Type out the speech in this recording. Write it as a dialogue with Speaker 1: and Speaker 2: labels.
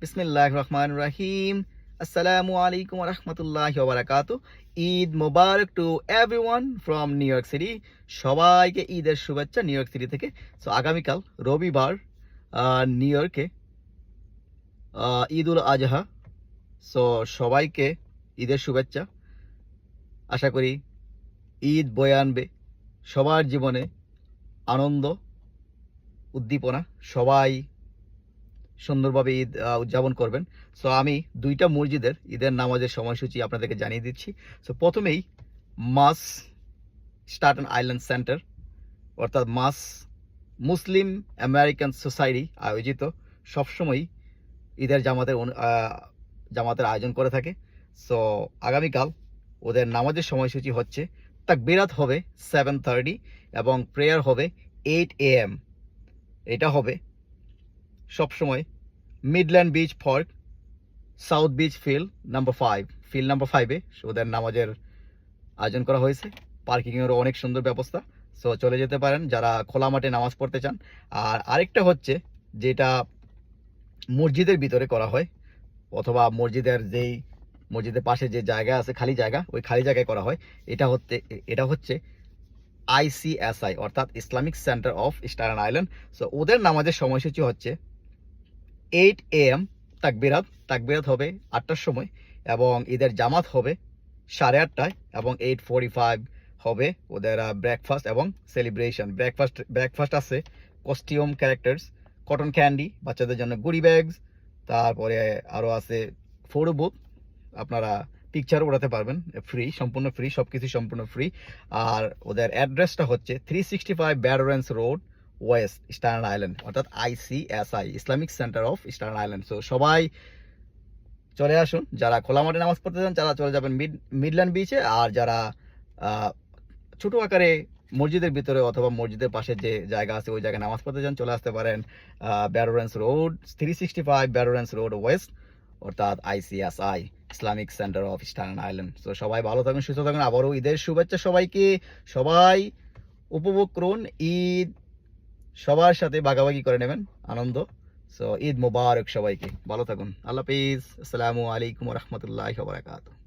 Speaker 1: বিসমিল্লাহ রহমান রাহিম। আসসালামু আলাইকুম রহমতুল্লাহ বারাকাত ঈদ মোবারক to everyone from New York City. সবাইকে ঈদের শুভেচ্ছা নিউ ইয়র্ক সিটি থেকে। সো, আগামীকাল রবিবার নিউ ইয়র্কে ঈদ উল আজহা। সো, সবাইকে ঈদের শুভেচ্ছা। আশা করি ঈদ বয়ে আনবে। সবার জীবনে আনন্দ, উদ্দীপনা, সবাই সুন্দরভাবে ঈদ উদযাপন করবেন। সো আমি দুইটা মসজিদের ঈদের নামাজের সময়সূচি আপনাদেরকে জানিয়ে দিচ্ছি। সো প্রথমেই মাস স্টার্টন আইল্যান্ড সেন্টার, অর্থাৎ মাস মুসলিম আমেরিকান সোসাইটি আয়োজিত। সবসময়ই ঈদের জামাতের জামাতের আয়োজন করে থাকে। সো আগামীকাল ওদের নামাজের সময়সূচি হচ্ছে, তাকবিরাত হবে সেভেন থার্টি এবং প্রেয়ার হবে এইট এ এম এটা হবে সবসময় Midland Beach fork South Beach field number five field number ফাইভে ওদের নামাজের আয়োজন করা হয়েছে। পার্কিংয়েরও অনেক সুন্দর ব্যবস্থা। সো চলে যেতে পারেন যারা খোলা মাঠে নামাজ পড়তে চান। আর আরেকটা হচ্ছে যেটা মসজিদের ভিতরে করা হয়, অথবা মসজিদের যেই, মসজিদের পাশে যে জায়গা আছে, খালি জায়গা, ওই খালি জায়গায় করা হয়। এটা হচ্ছে এটা হচ্ছে আইসিএসআই অর্থাৎ Islamic Center of Staten Island so ওদের নামাজের সময়সূচি হচ্ছে এইট এ এম, তাকবিরাত তাকবিরাত হবে আটটার সময় এবং ঈদের জামাত হবে সাড়ে আটটায় এবং এইট ফোরটি ফাইভ হবে ওদের ব্রেকফাস্ট এবং সেলিব্রেশন ব্রেকফাস্ট ব্রেকফাস্ট আছে কস্টিউম ক্যারেক্টার্স কটন ক্যান্ডি বাচ্চাদের জন্য গুড়ি ব্যাগস তারপরে আরও আছে ফটো বুথ আপনারা পিকচার ওড়াতে পারবেন ফ্রি সম্পূর্ণ ফ্রি সব কিছু সম্পূর্ণ ফ্রি আর ওদের অ্যাড্রেসটা হচ্ছে three sixty five Badorence road west Staten Island, অর্থাৎ ICSI Islamic Center of Staten Island. So সবাই চলে আসুন, যারা খোলা মাঠে নামাজ পড়তে চান, তারা চলে যাবেন মিড, মিডল্যান্ড বিচে আর যারা ছোট আকারে মসজিদের ভিতরে অথবা মসজিদের পাশে যে জায়গা আছে, ওই জায়গায় নামাজ পড়তে চান, চলে আসতে পারেন Barrowrence road three sixty five Badorence road west অর্থাৎ ICSI Islamic Center of Staten Island. তো সবাই ভালো থাকুন, সুস্থ থাকুন, আবারও ঈদের শুভেচ্ছা সবাইকে। সবাই উপভোগ করুন, ঈদ সবার সাথে ভাগাভাগি করে নেবেন, আনন্দ। সো ঈদ মোবারক সবাইকে। ভালো থাকুন। আল্লাহ হাফিজ। আসসালামু আলাইকুম রহমতুল্লাহ বারাকাতুহ।